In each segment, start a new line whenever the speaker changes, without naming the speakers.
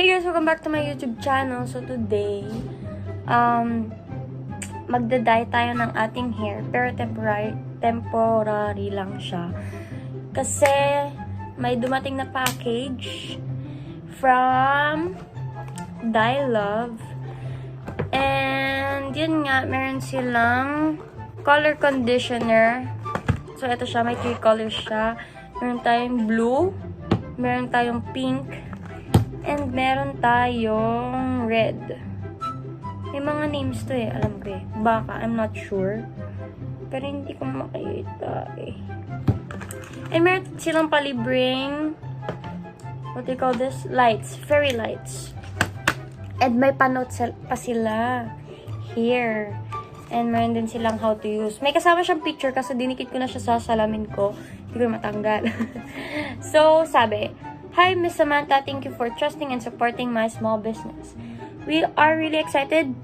Hey guys, welcome back to my YouTube channel. So today, um, magda-dye tayo ng ating hair. Pero temporary, temporary lang siya. Kasi, may dumating na package from Dye Love. And, yun nga, meron silang color conditioner. So, ito siya. May three colors siya. Meron tayong blue. Meron tayong pink. And meron tayong red. May mga names to eh. Alam ko eh. Baka. I'm not sure. Pero hindi ko makita eh. And meron silang palibreng what do you call this? Lights. Fairy lights. And may panote sel- pa sila. Here. And meron din silang how to use. May kasama siyang picture kasi dinikit ko na siya sa salamin ko. Hindi ko matanggal. so, sabi, Hi, Miss Samantha. Thank you for trusting and supporting my small business. We are really excited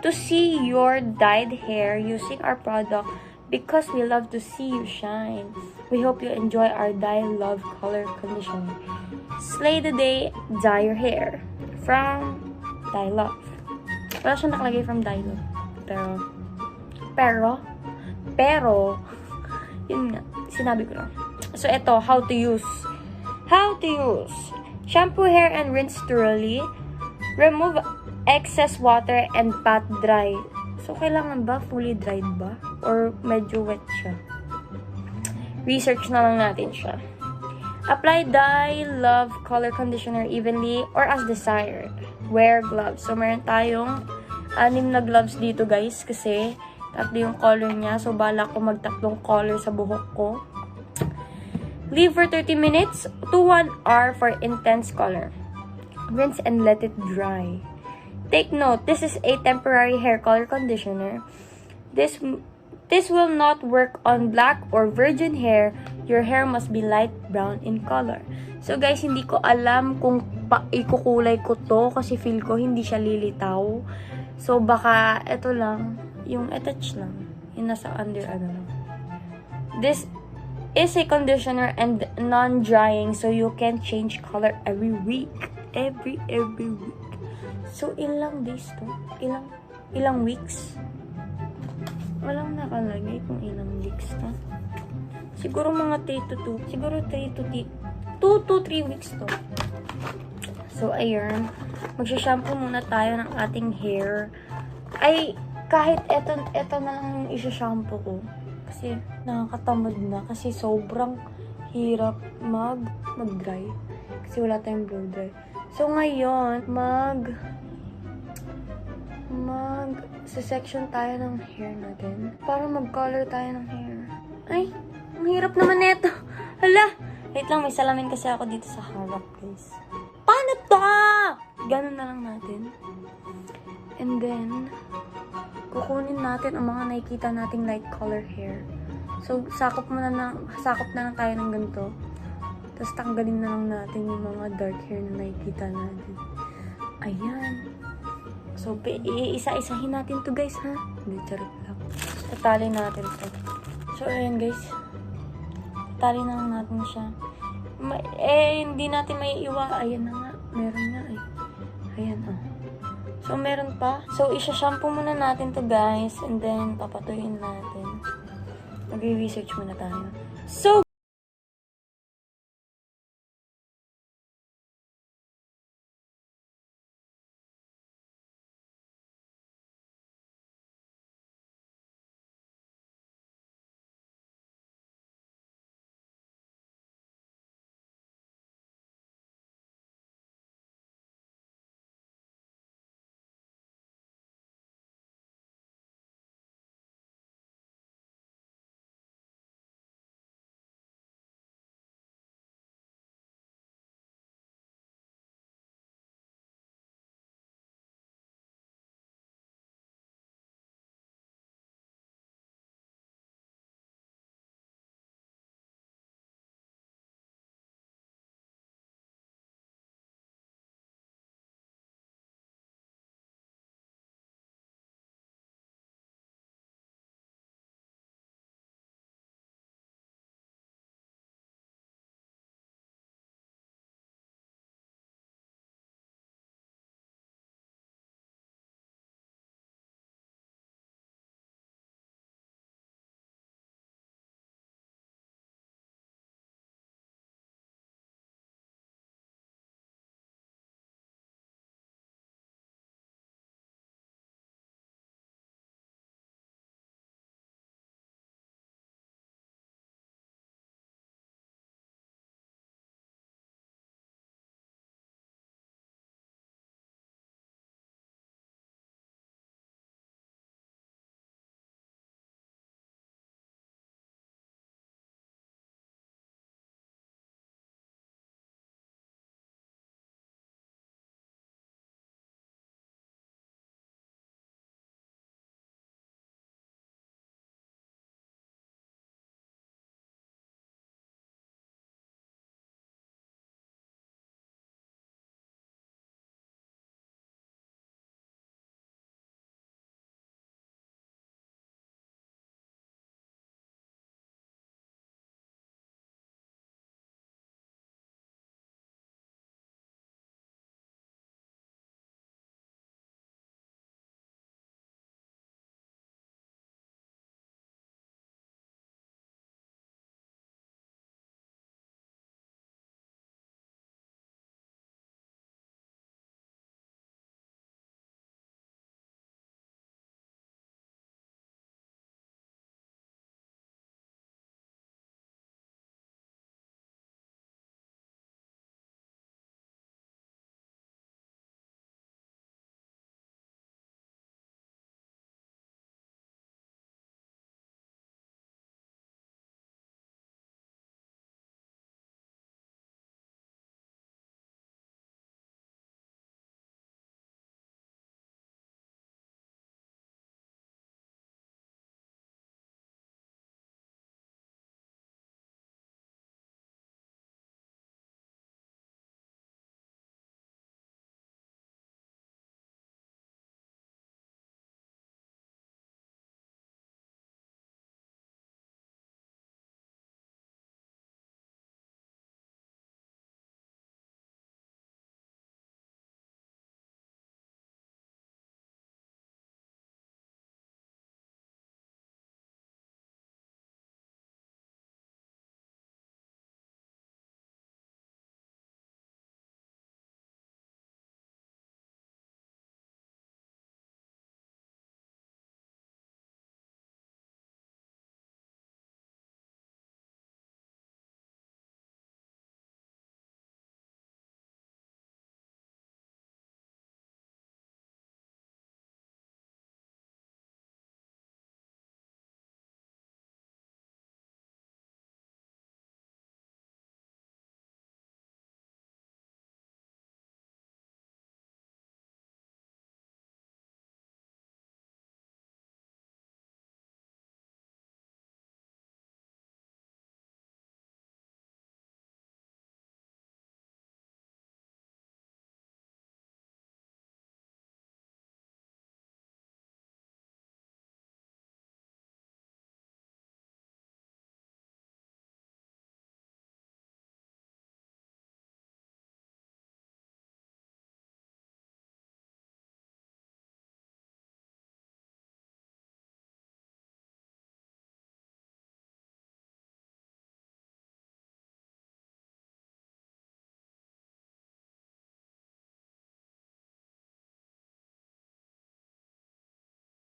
to see your dyed hair using our product because we love to see you shine. We hope you enjoy our Dye Love Color Conditioner. Slay the day, dye your hair. From Dye Love. Wala siyang nakalagay from Dye Love. Pero, pero, pero, yun nga, sinabi ko. So, ito, how to use. How to use. Shampoo hair and rinse thoroughly. Remove excess water and pat dry. So, kailangan ba fully dried ba? Or medyo wet siya? Research na lang natin siya. Apply dye, love, color conditioner evenly or as desired. Wear gloves. So, meron tayong anim na gloves dito, guys, kasi tatlo yung color niya. So, bala ko magtatlong color sa buhok ko. Leave for 30 minutes to 1 hour for intense color. Rinse and let it dry. Take note, this is a temporary hair color conditioner. This this will not work on black or virgin hair. Your hair must be light brown in color. So guys, hindi ko alam kung pa ikukulay ko to kasi feel ko hindi siya lilitaw. So baka ito lang, yung attach lang. Yung nasa under ano. This is a conditioner and non-drying so you can change color every week. Every, every week. So, ilang days to? Ilang, ilang weeks? Walang nakalagay kung ilang weeks to. Siguro mga 3 to 2. Siguro 3 to 2 to 3 weeks to. So, ayun. Magsha-shampoo muna tayo ng ating hair. Ay, kahit eto, eto na lang yung isa-shampoo ko. Kasi nakakatamad na. Kasi sobrang hirap mag, mag-dry. Kasi wala tayong blow dry. So, ngayon, mag, mag, sa section tayo ng hair natin. Para mag-color tayo ng hair. Ay, ang hirap naman nito. Hala! Wait lang, may salamin kasi ako dito sa harap, guys. Paano to? Ganun na lang natin. And then, kukunin natin ang mga nakikita nating light color hair. So, sakop muna na, sakop na lang tayo ng ganito. Tapos, tanggalin na lang natin yung mga dark hair na nakikita natin. Ayan. So, iisa-isahin natin to guys, ha? Hindi, charot lang. Tatali natin to. So, ayan guys. Tatali na lang natin siya. Ma- eh, hindi natin may iwa. Ayan na nga. Meron nga eh. Ayan, oh. So, meron pa. So, isa-shampoo muna natin to guys. And then, papatuyin natin. Mag-research muna tayo. So,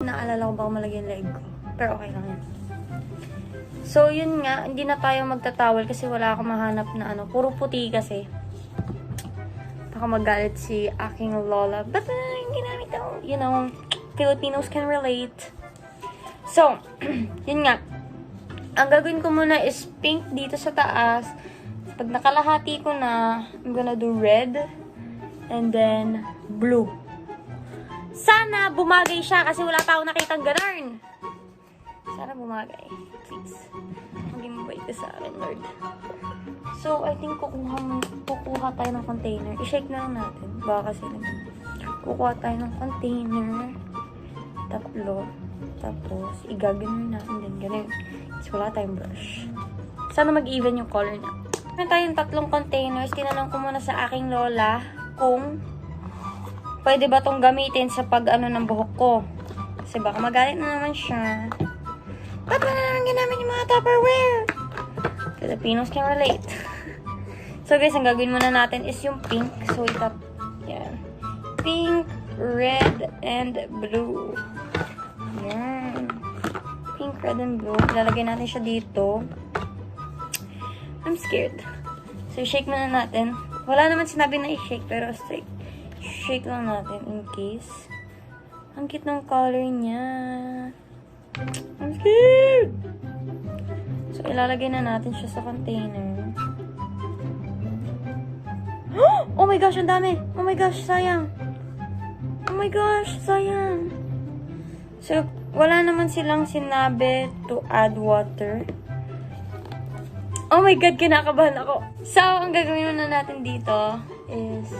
naalala ko baka malagay yung leg ko. Pero okay lang yan. So, yun nga, hindi na tayo magtatawal kasi wala akong mahanap na ano. Puro puti kasi. Baka magalit si aking lola. Ba't na yung ginamit ako? You know, Filipinos can relate. So, yun nga. Ang gagawin ko muna is pink dito sa taas. Pag nakalahati ko na, I'm gonna do red. And then, blue. Sana bumagay siya kasi wala pa akong nakitang ganarn. Sana bumagay. Please. Maging mabait ka sa akin, Lord. So, I think kukuha, kukuha tayo ng container. I-shake na lang natin. Baka kasi naman. Kukuha tayo ng container. Tatlo. Tapos, igaganon natin din. Ganun. Kasi wala tayong brush. Sana mag-even yung color niya. Meron tayong tatlong containers. Tinanong ko muna sa aking lola kung pwede ba tong gamitin sa pag-ano ng buhok ko. Kasi baka magalit na naman siya. Ba't mo na naman ginamit yung mga Tupperware? Filipinos can relate. so guys, ang gagawin muna natin is yung pink. So itap, yan. Pink, red, and blue. Yan. Pink, red, and blue. Ilalagay natin siya dito. I'm scared. So, shake muna natin. Wala naman sinabi na i-shake, pero shake, shake lang natin in case. Ang cute ng color niya. I'm scared! So, ilalagay na natin siya sa container. Oh my gosh, ang dami! Oh my gosh, sayang! Oh my gosh, sayang! So, wala naman silang sinabi to add water. Oh my God, kinakabahan ako. So, ang gagawin muna natin dito is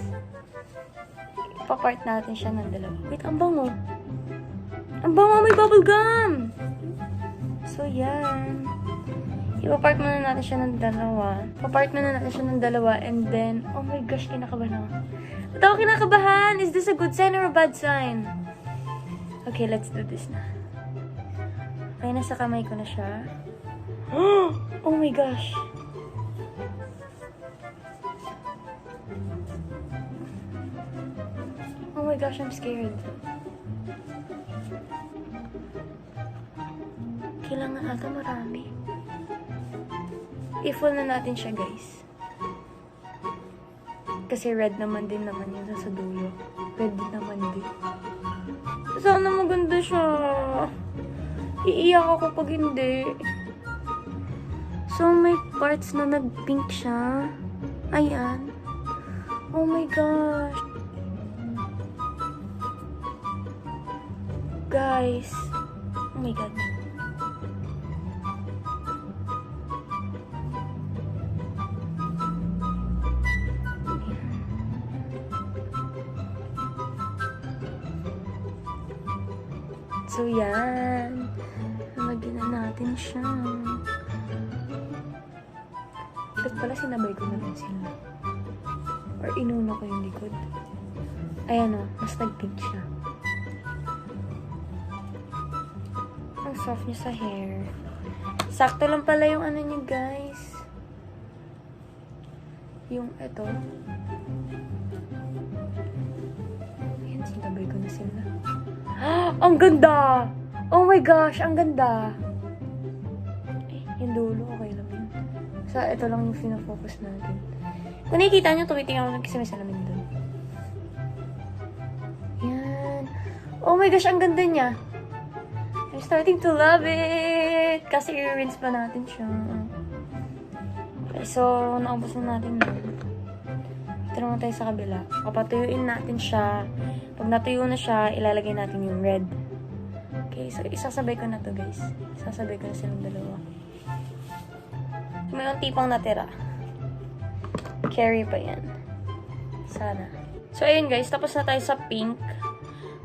ipapart natin siya ng dalawa. Wait, ang bango. Ang bango, may bubble gum! So, yan. Ipapart muna natin siya ng dalawa. Papart muna natin siya ng dalawa and then, oh my gosh, kinakabahan ako. Ba't ako kinakabahan? Is this a good sign or a bad sign? Okay, let's do this na. Okay, nasa kamay ko na siya. oh my gosh. My gosh, I'm scared. Kailangan ata marami. I-full na natin siya, guys. Kasi red naman din naman yun sa dulo. Red din naman din. Sana maganda siya. Iiyak ako pag hindi. So, may parts na nag-pink siya. Ayan. Oh my gosh. Guys. Oh my god. So, yan. Lagyan na natin siya. Ba't pala sinabay ko na rin sila? Or inuna ko yung likod? Ayan o, mas nag-pink siya. Soft niya sa hair. Sakto lang pala yung ano niya, guys. Yung eto. Ayan, sinabay ko na sila. ang ganda! Oh my gosh, ang ganda! Eh, yung dulo, okay lang yun. Sa ito lang yung fina-focus natin. Kung nakikita nyo, tumitingnan ko lang kasi may salamin doon. Yan. Oh my gosh, ang ganda niya. I'm starting to love it! Kasi i-rinse pa natin siya. Okay, so, naubos na natin na. Ito naman tayo sa kabila. Papatuyuin natin siya. Pag natuyo na siya, ilalagay natin yung red. Okay, so isasabay ko na to guys. Isasabay ko na silang dalawa. May unti pang natira. Carry pa yan. Sana. So, ayun guys. Tapos na tayo sa pink.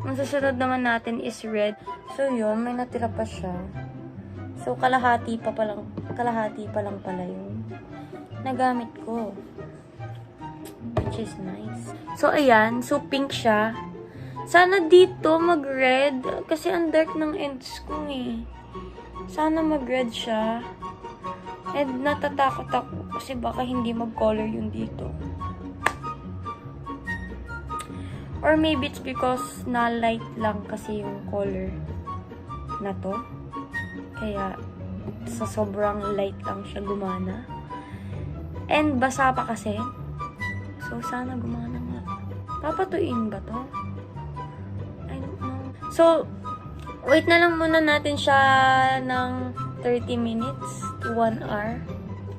Ang susunod naman natin is red. So, yun. May natira pa siya. So, kalahati pa palang, kalahati pa lang pala yung nagamit ko. Which is nice. So, ayan. So, pink siya. Sana dito mag-red. Kasi ang dark ng ends ko eh. Sana mag-red siya. And natatakot ako kasi baka hindi mag-color yung dito. Or maybe it's because na light lang kasi yung color. na to. Kaya, sa sobrang light lang siya gumana. And basa pa kasi. So, sana gumana nga. Papatuin ba to? I don't know. So, wait na lang muna natin siya ng 30 minutes to 1 hour.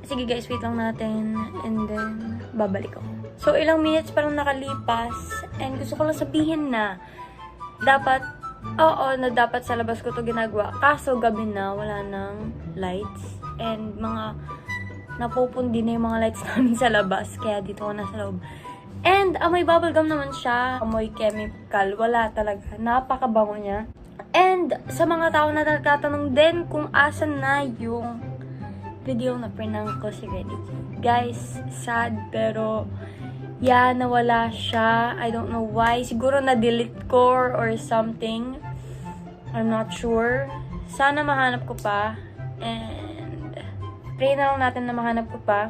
Sige guys, wait lang natin. And then, babalik ako. So, ilang minutes parang nakalipas. And gusto ko lang sabihin na dapat, oo, na dapat sa labas ko to ginagawa. Kaso gabi na, wala nang lights. And mga napupundi na yung mga lights namin sa labas. Kaya dito ko na sa loob. And amoy bubblegum naman siya. Amoy chemical. Wala talaga. Napakabango niya. And sa mga tao na nagtatanong din kung asan na yung video na prank ko si Reddy. Guys, sad pero yeah, nawala siya. I don't know why. Siguro na-delete ko or something. I'm not sure. Sana mahanap ko pa. And pray na lang natin na mahanap ko pa.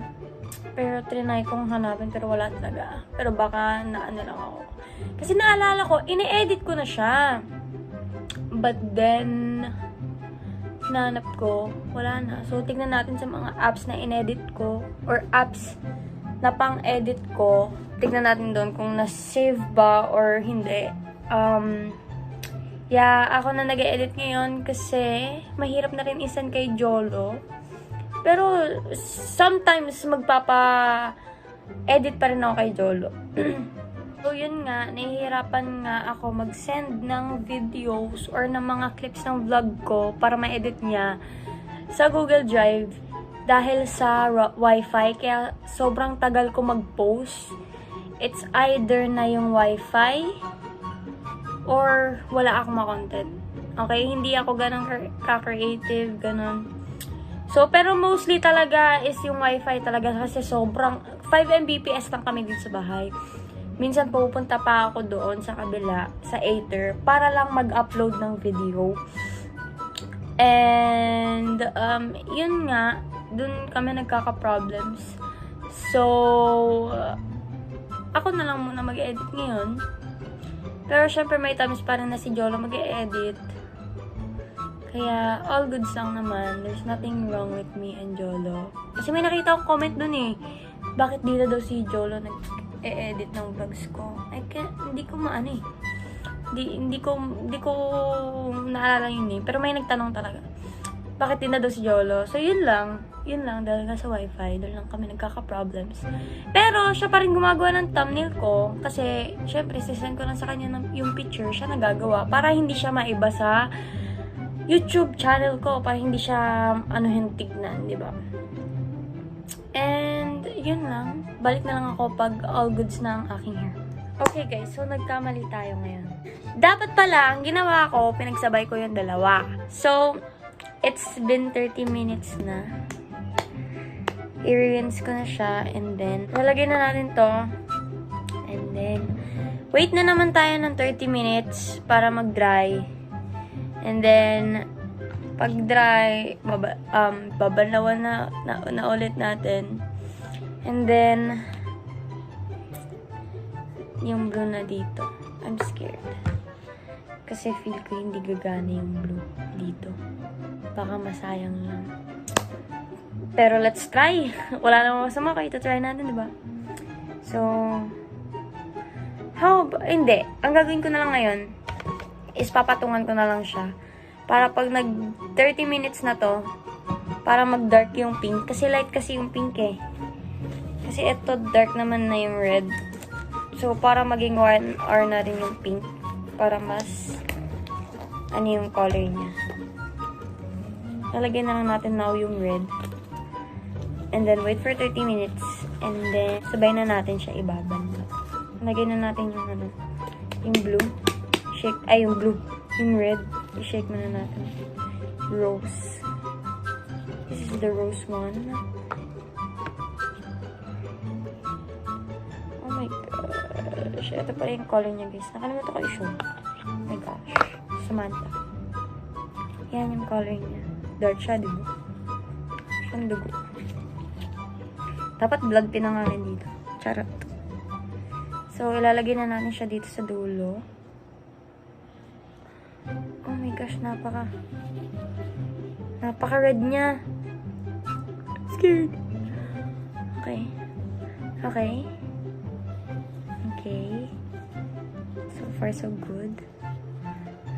Pero trinay kong hanapin pero wala talaga. Pero baka na ano lang ako. Kasi naalala ko, ini-edit ko na siya. But then, hinanap ko, wala na. So, tignan natin sa mga apps na inedit ko or apps na pang-edit ko. Tignan natin doon kung na-save ba or hindi. Um, yeah, ako na nag-edit ngayon kasi mahirap na rin isan kay Jolo. Pero, sometimes magpapa-edit pa rin ako kay Jolo. so, yun nga, nahihirapan nga ako mag-send ng videos or ng mga clips ng vlog ko para ma-edit niya sa Google Drive dahil sa wifi. Kaya, sobrang tagal ko mag-post. It's either na yung wifi or wala akong ma-content. Okay? Hindi ako ganun ka- ka-creative, ganun. So, pero mostly talaga is yung wifi talaga kasi sobrang 5 Mbps lang kami dito sa bahay. Minsan pupunta pa ako doon sa kabila, sa Aether, para lang mag-upload ng video. And, um, yun nga, dun kami nagkaka-problems. So, uh, ako na lang muna mag-edit ngayon. Pero syempre may times pa rin na si Jolo mag-edit. Kaya, all goods lang naman. There's nothing wrong with me and Jolo. Kasi may nakita akong comment dun eh. Bakit dito daw si Jolo nag-e-edit ng vlogs ko? I can't, hindi ko maano eh. Hindi, hindi ko, hindi ko naalala yun eh. Pero may nagtanong talaga. Bakit din na daw si Jolo? So, yun lang. Yun lang, dahil nga sa wifi, doon lang kami nagkaka-problems. Pero, siya pa rin gumagawa ng thumbnail ko. Kasi, syempre, sisend ko lang sa kanya ng, yung picture, siya nagagawa. Para hindi siya maiba sa YouTube channel ko para hindi siya ano tignan, di ba? And yun lang. Balik na lang ako pag all goods na ang aking hair. Okay guys, so nagkamali tayo ngayon. Dapat pala, ang ginawa ko, pinagsabay ko yung dalawa. So, it's been 30 minutes na. I-rinse ko na siya and then, lalagay na natin to. And then, wait na naman tayo ng 30 minutes para mag-dry. And then, pag dry, baba, um, babalawan na, na, na ulit natin. And then, yung blue na dito. I'm scared. Kasi feel ko hindi gagana yung blue dito. Baka masayang lang. Pero let's try. Wala namang masama kayo. try natin, di ba? So, how, ab- hindi. Ang gagawin ko na lang ngayon, is papatungan ko na lang siya. Para pag nag 30 minutes na to, para mag-dark yung pink. Kasi light kasi yung pink eh. Kasi ito dark naman na yung red. So, para maging 1 hour na rin yung pink. Para mas, ano yung color niya. Lalagyan na lang natin now yung red. And then, wait for 30 minutes. And then, sabay na natin siya ibaban. Lagyan na natin yung ano, yung blue. Shake, ay yung blue. Yung red. I-shake muna natin. Rose. This is the rose one. Oh my gosh. Ito pala yung color niya, guys. Nakalimutan ko i-show. Oh my gosh. Samantha. Yan yung color niya. Dark siya, di ba? Siyang dugo. Dapat blood pinangalan dito. Charot. So, ilalagay na natin siya dito sa dulo. Oh my gosh, napaka... Napaka-red niya. Scared. Okay. Okay. Okay. So far, so good.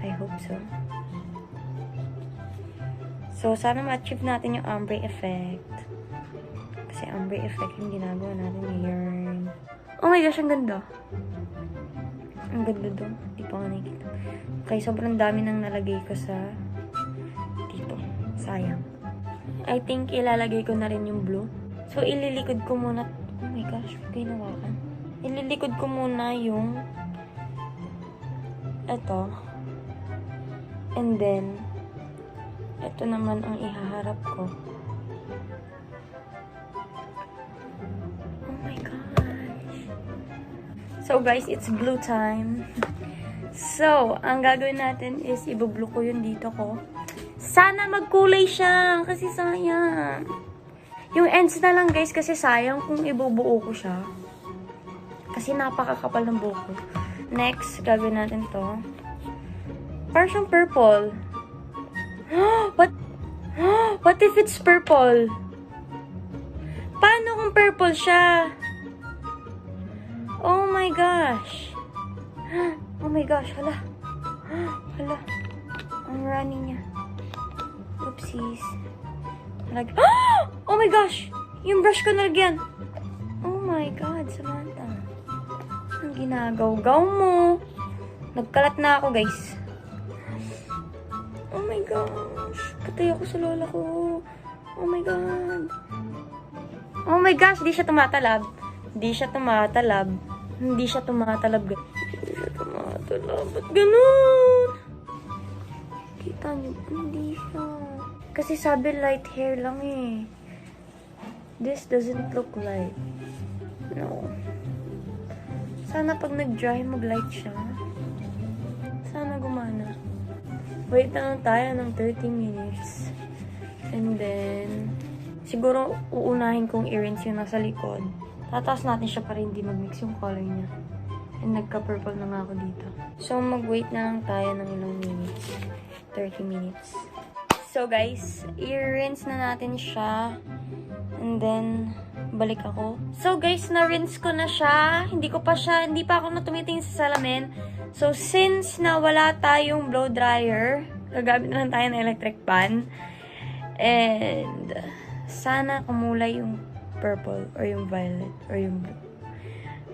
I hope so. So, sana ma-achieve natin yung ombre effect. Kasi ombre effect yung ginagawa natin ngayon. Oh my gosh, ang ganda. Ang ganda doon. Di pa nga nakikita. Okay, sobrang dami nang nalagay ko sa dito. Sayang. I think ilalagay ko na rin yung blue. So, ililikod ko muna. Oh my gosh, huwag kayo nawakan. Ililikod ko muna yung eto. And then, ito naman ang ihaharap ko. So guys, it's blue time. So, ang gagawin natin is ibublo ko yun dito ko. Sana magkulay siya kasi sayang. Yung ends na lang guys kasi sayang kung ibubuo ko siya. Kasi napakakapal ng buhok ko. Next, gagawin natin to. Parang siyang purple. What? What if it's purple? Paano kung purple siya? Oh my gosh. Oh my gosh, hala. Hala. Ang running niya. Oopsies. Nalag Oh my gosh! Yung brush ko nalagyan. Oh my god, Samantha. Ang ginagaw-gaw mo. Nagkalat na ako, guys. Oh my gosh. Patay ako sa lola ko. Oh my god. Oh my gosh, di siya tumatalab. Di siya tumatalab. Hindi siya tumatalab. Hindi siya tumatalab. Ba't ganun? Kita niyo, hindi siya. Kasi sabi light hair lang eh. This doesn't look light. No. Sana pag nag-dry, mag-light siya. Sana gumana. Wait na lang tayo ng 30 minutes. And then, siguro uunahin kong i-rinse yung nasa likod. Tataas natin siya para hindi mag-mix yung color niya. And nagka-purple na nga ako dito. So, mag-wait na lang tayo ng ilang minutes. 30 minutes. So, guys, i-rinse na natin siya. And then, balik ako. So, guys, na-rinse ko na siya. Hindi ko pa siya, hindi pa ako na tumitingin sa salamin. So, since na wala tayong blow dryer, gagamit na lang tayo ng electric pan. And, sana kumulay yung purple or yung violet or yung.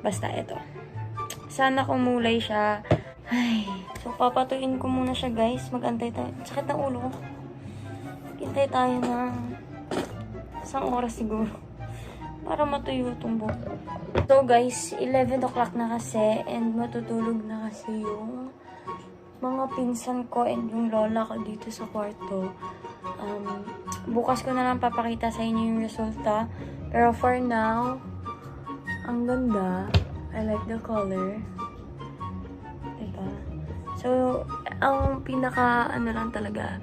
Basta ito. Sana kumulay siya. Ay, so papatuin ko muna siya guys. Magantay tayo. Sakit ng ulo ko. Tayo ng isang oras siguro. Para matuyo itong buhok. So guys, 11 o'clock na kasi and matutulog na kasi yung mga pinsan ko and yung lola ko dito sa kwarto. Um, bukas ko na lang papakita sa inyo yung resulta. Pero for now, ang ganda. I like the color. Diba? So, ang pinaka, ano lang talaga,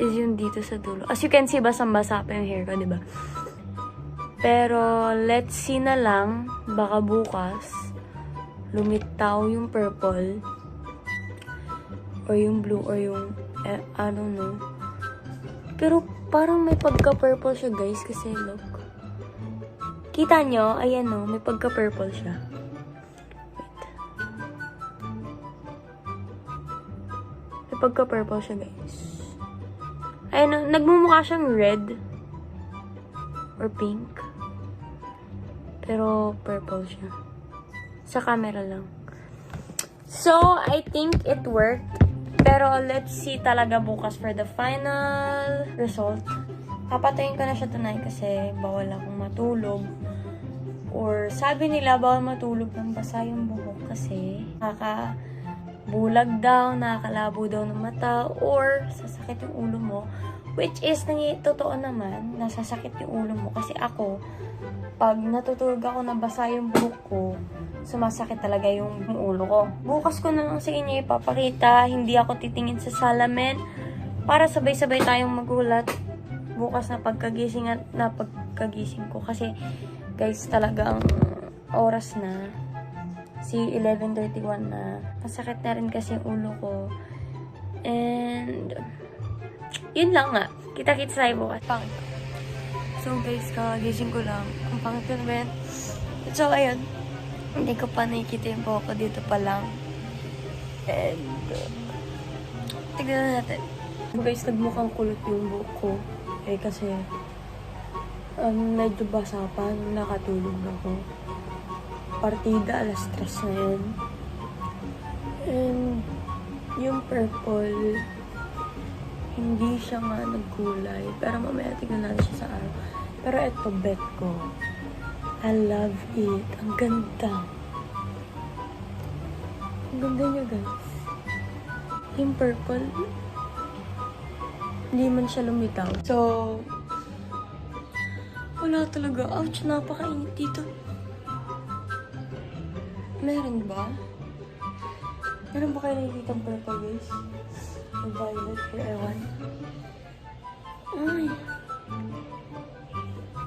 is yung dito sa dulo. As you can see, basang-basa pa yung hair ko, diba? Pero, let's see na lang, baka bukas, lumitaw yung purple, or yung blue, or yung, eh, I don't know. Pero, parang may pagka-purple siya, guys, kasi look. Kita nyo? Ayan o, may pagka-purple siya. Wait. May pagka-purple siya, guys. Ayan o, nagmumukha siyang red. Or pink. Pero purple siya. Sa camera lang. So, I think it worked. Pero let's see talaga bukas for the final result. Papatayin ko na siya tonight kasi bawal akong matulog. Or sabi nila bawal matulog ng basa yung buhok kasi nakakabulag daw, nakakalabo daw ng mata, or sasakit yung ulo mo. Which is, totoo naman, nasasakit yung ulo mo. Kasi ako, pag natutulog ako na basa yung buhok ko, sumasakit talaga yung ulo ko. Bukas ko na lang sa inyo ipapakita, hindi ako titingin sa salamin para sabay-sabay tayong magulat bukas na pagkagising at na pagkagising ko. Kasi, guys, talagang oras na. Si 11.31 na. Masakit na rin kasi yung ulo ko. And, yun lang nga. Kita-kita tayo bukas. Pangit. So guys, kagising ko lang. Ang pangit ko na ba yan? So ayun. Hindi ko pa nakikita yung buhok ko dito pa lang. And, uh, tignan na natin. Guys, nagmukhang kulot yung buhok ko. Eh kasi, um, medyo basa pa nakatulog ako. Partida, alas stress na yun. And, yung purple, hindi siya nga nagkulay. Pero mamaya tignan natin siya sa araw. Pero eto, bet ko. I love it. Ang ganda. Ang ganda niya, guys. Yung purple, hindi man siya lumitaw. So, wala talaga. Ouch, napakainit dito. Meron ba? Meron ba kayo nakikita ang purple, guys? Yung violet or ewan? Ay.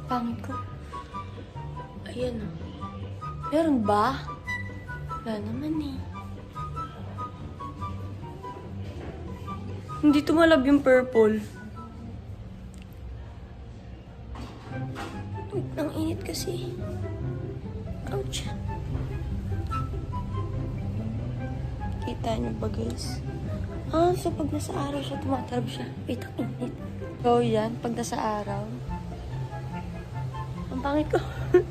Pangit ko. Ayan o. Meron ba? Wala naman eh. Hindi tumalab yung purple. Kasi. Ouch. Kita niyo ba guys? Ah, so pag nasa araw siya, tumatalab siya. Wait, ang. So yan, pag nasa araw. Ang pangit ko.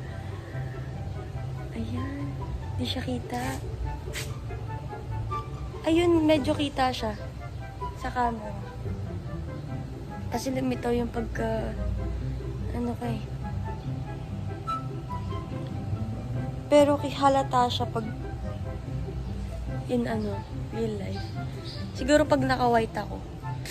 Ayan. Hindi siya kita. Ayun, medyo kita siya. Sa camera. Kasi lumitaw yung pagka... Ano kay... Pero halata siya pag... In ano, real life. Siguro pag naka-white ako.